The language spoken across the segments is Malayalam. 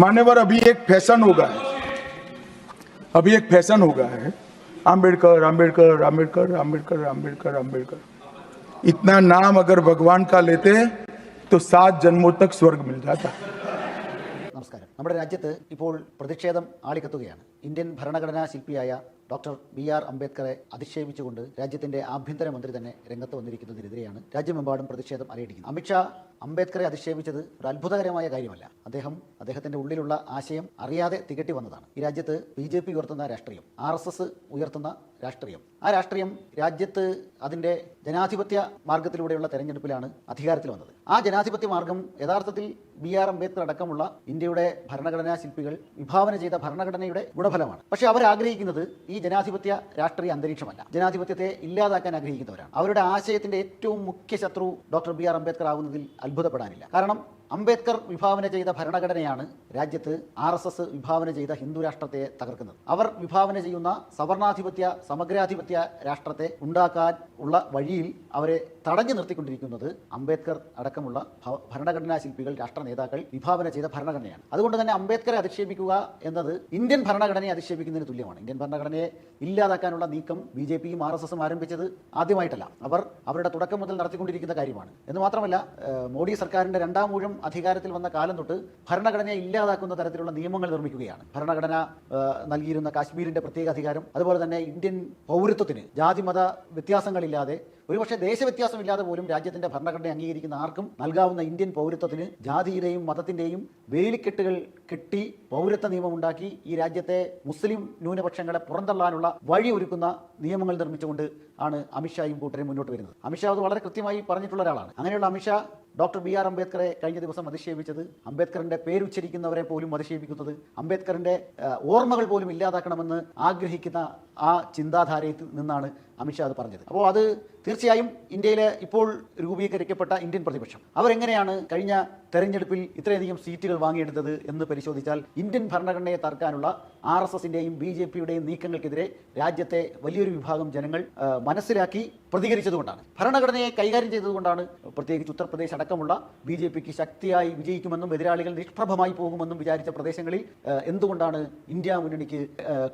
मान्यवर अभी एक फैशन हो गया है अभी एक फैशन हो गया है आम्बेडकर आम्बेडकर आम्बेडकर आम्बेडकर आम्बेडकर आम्बेडकर इतना नाम अगर भगवान का लेते तो सात जन्मों तक स्वर्ग मिल जाता നമസ്കാരം നമ്മുടെ രാജ്യത്ത് ഇപ്പോൾ പ്രതിഷേധം ആളിക്കത്തുകയാണ് ഇന്ത്യൻ ഭരണഘടനാ ശില്പിയായ ഡോക്ടർ ബി ആർ അംബേദ്കറെ അധിക്ഷേപിച്ചുകൊണ്ട് രാജ്യത്തിന്റെ ആഭ്യന്തരമന്ത്രി തന്നെ രംഗത്ത് വന്നിരിക്കുന്നതിനെതിരെയാണ് രാജ്യമെമ്പാടും പ്രതിഷേധം അറിയിക്കുന്നത്. അമിത്ഷാ അംബേദ്കറെ അധിക്ഷേപിച്ചത് ഒരു അത്ഭുതകരമായ കാര്യമല്ല. അദ്ദേഹം അദ്ദേഹത്തിന്റെ ഉള്ളിലുള്ള ആശയം അറിയാതെ തികട്ടി വന്നതാണ്. ഈ രാജ്യത്ത് ബി ജെ പി ഉയർത്തുന്ന രാഷ്ട്രീയം ആർ എസ് എസ് ഉയർത്തുന്ന രാഷ്ട്രീയം ആ രാഷ്ട്രീയം രാജ്യത്ത് അതിന്റെ ജനാധിപത്യ മാർഗത്തിലൂടെയുള്ള തെരഞ്ഞെടുപ്പിലാണ് അധികാരത്തിൽ വന്നത്. ആ ജനാധിപത്യ മാർഗം യഥാർത്ഥത്തിൽ ബി ആർ അംബേദ്കർ അടക്കമുള്ള ഇന്ത്യയുടെ ഭരണഘടനാ ശില്പികൾ വിഭാവന ചെയ്ത ഭരണഘടനയുടെ ഗുണഫലമാണ് പക്ഷെ അവർ ആഗ്രഹിക്കുന്നത് ഈ ജനാധിപത്യ രാഷ്ട്രീയ അന്തരീക്ഷമല്ല. ജനാധിപത്യത്തെ ഇല്ലാതാക്കാൻ ആഗ്രഹിക്കുന്നവരാണ്. അവരുടെ ആശയത്തിന്റെ ഏറ്റവും മുഖ്യ ശത്രു ഡോക്ടർ ബി ആർ അംബേദ്കർ ആകുന്നതിൽ അത്ഭുതപ്പെടാനില്ല. കാരണം അംബേദ്കർ വിഭാവന ചെയ്ത ഭരണഘടനയാണ് രാജ്യത്ത് ആർ എസ് എസ് വിഭാവന ചെയ്ത ഹിന്ദു രാഷ്ട്രത്തെ തകർക്കുന്നത്. അവർ വിഭാവന ചെയ്യുന്ന സവർണാധിപത്യ സമഗ്രാധിപത്യ രാഷ്ട്രത്തെ ഉണ്ടാക്കാൻ ഉള്ള വഴിയിൽ അവരെ തടഞ്ഞു നിർത്തിക്കൊണ്ടിരിക്കുന്നത് അംബേദ്കർ അടക്കമുള്ള ഭരണഘടനാ ശില്പികൾ രാഷ്ട്ര നേതാക്കൾ വിഭാവന ചെയ്ത ഭരണഘടനയാണ്. അതുകൊണ്ട് തന്നെ അംബേദ്കറെ അധിക്ഷേപിക്കുക എന്നത് ഇന്ത്യൻ ഭരണഘടനയെ അധിക്ഷേപിക്കുന്നതിന് തുല്യമാണ്. ഇന്ത്യൻ ഭരണഘടനയെ ഇല്ലാതാക്കാനുള്ള നീക്കം ബി ജെ പിയും ആർ എസ് എസും ആരംഭിച്ചത് ആദ്യമായിട്ടല്ല. അവർ അവരുടെ തുടക്കം മുതൽ നടത്തിക്കൊണ്ടിരിക്കുന്ന കാര്യമാണ്. എന്ന് മാത്രമല്ല മോഡി സർക്കാരിന്റെ രണ്ടാം ഊഴം അധികാരത്തിൽ വന്ന കാലം തൊട്ട് ഭരണഘടനയെ ഇല്ലാതാക്കുന്ന തരത്തിലുള്ള നിയമങ്ങൾ നിർമ്മിക്കുകയാണ്. ഭരണഘടന നൽകിയിരുന്ന കാശ്മീരിന്റെ പ്രത്യേക അധികാരം അതുപോലെ തന്നെ ഇന്ത്യൻ പൗരത്വത്തിന് ജാതിമത വ്യത്യാസങ്ങളില്ലാതെ ഒരുപക്ഷെ ദേശവ്യത്യാസമില്ലാതെ പോലും രാജ്യത്തിന്റെ ഭരണഘടന അംഗീകരിക്കുന്ന ആർക്കും നൽകാവുന്ന ഇന്ത്യൻ പൗരത്വത്തിന് ജാതിയുടെയും മതത്തിന്റെയും വേലിക്കെട്ടുകൾ കെട്ടി പൗരത്വ നിയമമുണ്ടാക്കി ഈ രാജ്യത്തെ മുസ്ലിം ന്യൂനപക്ഷങ്ങളെ പുറന്തള്ളാനുള്ള വഴി ഒരുക്കുന്ന നിയമങ്ങൾ നിർമ്മിച്ചുകൊണ്ട് ആണ് അമിത്ഷായും കൂട്ടരും മുന്നോട്ട് വരുന്നത്. അമിത്ഷാ അത് വളരെ കൃത്യമായി പറഞ്ഞിട്ടുള്ള ഒരാളാണ്. അങ്ങനെയുള്ള അമിത്ഷാ ഡോക്ടർ ബി ആർ അംബേദ്കറെ കഴിഞ്ഞ ദിവസം അധിക്ഷേപിച്ചത് അംബേദ്കറിന്റെ പേരുച്ചരിക്കുന്നവരെ പോലും അധിക്ഷേപിക്കുന്നത് അംബേദ്കറിന്റെ ഓർമ്മകൾ പോലും ഇല്ലാതാക്കണമെന്ന് ആഗ്രഹിക്കുന്ന ആ ചിന്താധാരയിൽ നിന്നാണ് അമിത്ഷാ അത് പറഞ്ഞത്. അപ്പോൾ അത് തീർച്ചയായും ഇന്ത്യയിലെ ഇപ്പോൾ രൂപീകരിക്കപ്പെട്ട ഇന്ത്യൻ പ്രതിപക്ഷം. അവരെങ്ങനെയാണ് കഴിഞ്ഞ തെരഞ്ഞെടുപ്പിൽ ഇത്രയധികം സീറ്റുകൾ വാങ്ങിയെടുത്തത് എന്ന് പരിശോധിച്ചാൽ ഇന്ത്യൻ ഭരണഘടനയെ തർക്കാനുള്ള ആർ എസ് എസിന്റെയും ബി ജെ പിയുടെയും നീക്കങ്ങൾക്കെതിരെ രാജ്യത്തെ വലിയൊരു വിഭാഗം ജനങ്ങൾ മനസ്സിലാക്കി പ്രതികരിച്ചതുകൊണ്ടാണ്. ഭരണഘടനയെ കൈകാര്യം ചെയ്തതുകൊണ്ടാണ് പ്രത്യേകിച്ച് ഉത്തർപ്രദേശ് അടക്കമുള്ള ബി ജെ പിക്ക് ശക്തിയായി വിജയിക്കുമെന്നും എതിരാളികൾ നിഷ്പ്രഭമായി പോകുമെന്നും വിചാരിച്ച പ്രദേശങ്ങളിൽ എന്തുകൊണ്ടാണ് ഇന്ത്യ മുന്നണിക്ക്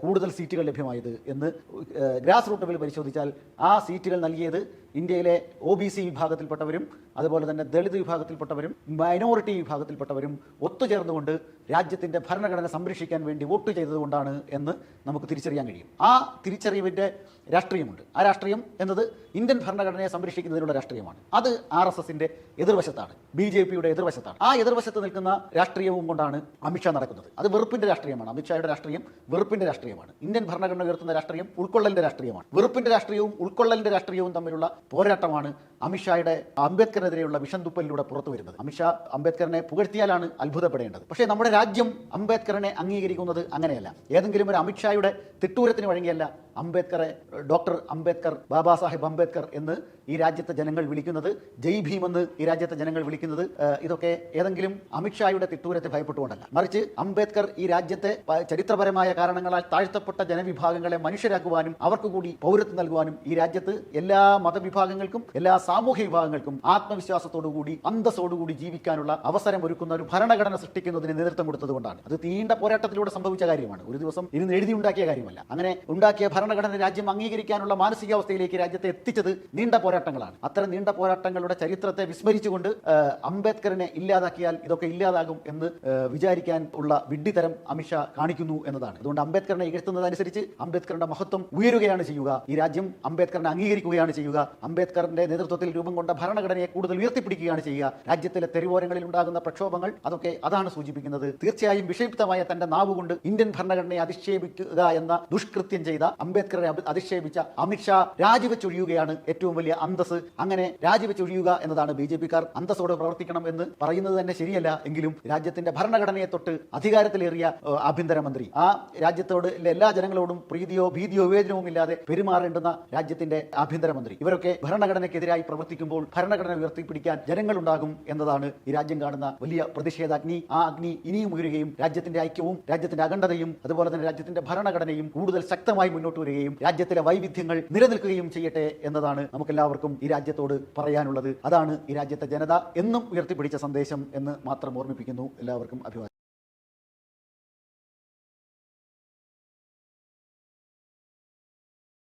കൂടുതൽ സീറ്റുകൾ ലഭ്യമായത് എന്ന് ഗ്രാസ് റൂട്ട് ലെവൽ പരിശോധിച്ചാൽ ആ സീറ്റുകൾ നൽകിയത് ഇന്ത്യയിലെ ഒ ബി സി വിഭാഗത്തിൽപ്പെട്ടവരും അതുപോലെ തന്നെ ദളിത് വിഭാഗത്തിൽപ്പെട്ടവരും മൈനോറിറ്റി വിഭാഗത്തിൽപ്പെട്ടവരും ഒത്തുചേർന്നുകൊണ്ട് രാജ്യത്തിന്റെ ഭരണഘടന സംരക്ഷിക്കാൻ വേണ്ടി വോട്ട് ചെയ്തതുകൊണ്ടാണ് എന്ന് നമുക്ക് തിരിച്ചറിയാൻ കഴിയും. ആ തിരിച്ചറിവിന്റെ രാഷ്ട്രീയമുണ്ട്. ആ രാഷ്ട്രീയം എന്നത് ഇന്ത്യൻ ഭരണഘടനയെ സംരക്ഷിക്കുന്നതിനുള്ള രാഷ്ട്രീയമാണ്. അത് ആർ എസ് എസിന്റെ എതിർവശത്താണ്. ബി ജെ പിയുടെ എതിർവശത്താണ്. ആ എതിർവശത്ത് നിൽക്കുന്ന രാഷ്ട്രീയവും കൊണ്ടാണ് അമിത്ഷാ നടക്കുന്നത്. അത് വെറുപ്പിന്റെ രാഷ്ട്രീയമാണ്. അമിത്ഷായുടെ രാഷ്ട്രീയം വെറുപ്പിന്റെ രാഷ്ട്രീയമാണ്. ഇന്ത്യൻ ഭരണഘടന ഉയർത്തുന്ന രാഷ്ട്രീയം ഉൾക്കൊള്ളലിന്റെ രാഷ്ട്രീയമാണ്. വെറുപ്പിന്റെ രാഷ്ട്രീയവും ഉൾക്കൊള്ളലിന്റെ രാഷ്ട്രീയവും തമ്മിലുള്ള പോരാട്ടമാണ് അമിത്ഷായുടെ അംബേദ്കറിനെതിരെയുള്ള വിഷം തുപ്പലിലൂടെ പുറത്തു വരുന്നത്. അമിത്ഷാ അംബേദ്കറിനെ പുകഴ്ത്തിയാലാണ് അത്ഭുതപ്പെടേണ്ടത്. പക്ഷേ നമ്മുടെ രാജ്യം അംബേദ്കറിനെ അംഗീകരിക്കുന്നത് അങ്ങനെയല്ല. ഏതെങ്കിലും ഒരു അമിത്ഷായുടെ തിട്ടൂരത്തിന് വഴങ്ങിയല്ല അംബേദ്കറെ ഡോക്ടർ അംബേദ്കർ ബാബാ സാഹിബ് അംബേദ്കർ എന്ന് ഈ രാജ്യത്തെ ജനങ്ങൾ വിളിക്കുന്നത് ജയ് ഭീം എന്ന് ഈ രാജ്യത്തെ ജനങ്ങൾ വിളിക്കുന്നത് ഇതൊക്കെ ഏതെങ്കിലും അമിത്ഷായുടെ തിട്ടൂരത്തെ ഭയപ്പെട്ടുകൊണ്ടല്ല. മറിച്ച് അംബേദ്കർ ഈ രാജ്യത്തെ ചരിത്രപരമായ കാരണങ്ങളാൽ താഴ്ത്തപ്പെട്ട ജനവിഭാഗങ്ങളെ മനുഷ്യരാക്കുവാനും അവർക്ക് കൂടി പൗരത്വം നൽകുവാനും ഈ രാജ്യത്ത് എല്ലാ മതവിഭാഗങ്ങൾക്കും എല്ലാ സാമൂഹ്യ വിഭാഗങ്ങൾക്കും ആത്മവിശ്വാസത്തോടുകൂടി അന്തസ്സോടുകൂടി ജീവിക്കാനുള്ള അവസരം ഒരുക്കുന്ന ഒരു ഭരണഘടന സൃഷ്ടിക്കുന്നതിന് നേതൃത്വം കൊടുത്തതുകൊണ്ടാണ് അത് തീണ്ട പോരാട്ടത്തിലൂടെ സംഭവിച്ച കാര്യമാണ്. ഒരു ദിവസം ഇരുന്ന് എഴുതി ഉണ്ടാക്കിയ കാര്യമല്ല. അങ്ങനെ ഉണ്ടാക്കിയ ഭരണഘടന രാജ്യം അംഗീകരിക്കാനുള്ള മാനസികാവസ്ഥയിലേക്ക് രാജ്യത്തെ എത്തിച്ചത് നീണ്ട പോരാട്ടങ്ങളാണ്. അത്തരം നീണ്ട പോരാട്ടങ്ങളുടെ ചരിത്രത്തെ വിസ്മരിച്ചുകൊണ്ട് അംബേദ്കറിനെ ഇല്ലാതാക്കിയാൽ ഇതൊക്കെ ഇല്ലാതാകും എന്ന് വിചാരിക്കാൻ ഉള്ള വിഡ്ഢിതരം അമിത്ഷാ കാണിക്കുന്നു എന്നതാണ്. അതുകൊണ്ട് അംബേദ്കറിനെ ഇകഴ്ത്തുന്നതനുസരിച്ച് അംബേദ്കറിന്റെ മഹത്വം ഉയരുകയാണ് ചെയ്യുക. ഈ രാജ്യം അംബേദ്കറിനെ അംഗീകരിക്കുകയാണ് ചെയ്യുക. അംബേദ്കറിന്റെ നേതൃത്വത്തിൽ രൂപം കൊണ്ട ഭരണഘടനയെ കൂടുതൽ ഉയർത്തിപ്പിടിക്കുകയാണ് ചെയ്യുക. രാജ്യത്തിലെ തെരുവോരങ്ങളിൽ ഉണ്ടാകുന്ന പ്രക്ഷോഭങ്ങൾ അതൊക്കെ അതാണ് സൂചിപ്പിക്കുന്നത്. തീർച്ചയായും വിഷയുക്തമായ തന്റെ നാവുകൊണ്ട് ഇന്ത്യൻ ഭരണഘടനയെ അധിക്ഷേപിക്കുക എന്ന ദുഷ്കൃത്യം ചെയ്ത അംബേദ്കറെ അധിക്ഷേപിച്ച അമിത്ഷാ രാജിവെച്ചൊഴിയുകയാണ് ഏറ്റവും വലിയ അന്തസ് അങ്ങനെ രാജിവെച്ചൊഴിയുക എന്നതാണ് ബി ജെ പിക്കാർ അന്തസ്സോടെ പ്രവർത്തിക്കണം എന്ന് പറയുന്നത് തന്നെ ശരിയല്ല എങ്കിലും രാജ്യത്തിന്റെ ഭരണഘടനയെ തൊട്ട് അധികാരത്തിലേറിയ ആഭ്യന്തരമന്ത്രി. ആ രാജ്യത്തോട് എല്ലാ ജനങ്ങളോടും പ്രീതിയോ ഭീതിയോ വിവേചനവും ഇല്ലാതെ പെരുമാറേണ്ടുന്ന രാജ്യത്തിന്റെ ആഭ്യന്തരമന്ത്രി. ഇവരൊക്കെ ഭരണഘടനയ്ക്കെതിരായി പ്രവർത്തിക്കുമ്പോൾ ഭരണഘടന ഉയർത്തിപ്പിടിക്കാൻ ജനങ്ങളുണ്ടാകും എന്നതാണ് ഈ രാജ്യം കാണുന്ന വലിയ പ്രതിഷേധാഗ്നി. ആ അഗ്നി ഇനിയും ഉയരുകയും രാജ്യത്തിന്റെ ഐക്യവും രാജ്യത്തിന്റെ അഖണ്ഡതയും അതുപോലെ തന്നെ രാജ്യത്തിന്റെ ഭരണഘടനയും കൂടുതൽ ശക്തമായി മുന്നോട്ട് വരികയും രാജ്യത്തിലെ വൈവിധ്യങ്ങൾ നിലനിൽക്കുകയും ചെയ്യട്ടെ എന്നതാണ് നമുക്കെല്ലാവർക്കും ഈ രാജ്യത്തോട് പറയാനുള്ളത്. അതാണ് ഈ രാജ്യത്തെ ജനത എന്നും ഉയർത്തിപ്പിടിച്ച സന്ദേശം എന്ന് മാത്രം ഓർമ്മിപ്പിക്കുന്നു. എല്ലാവർക്കും അഭിവാദ്യം.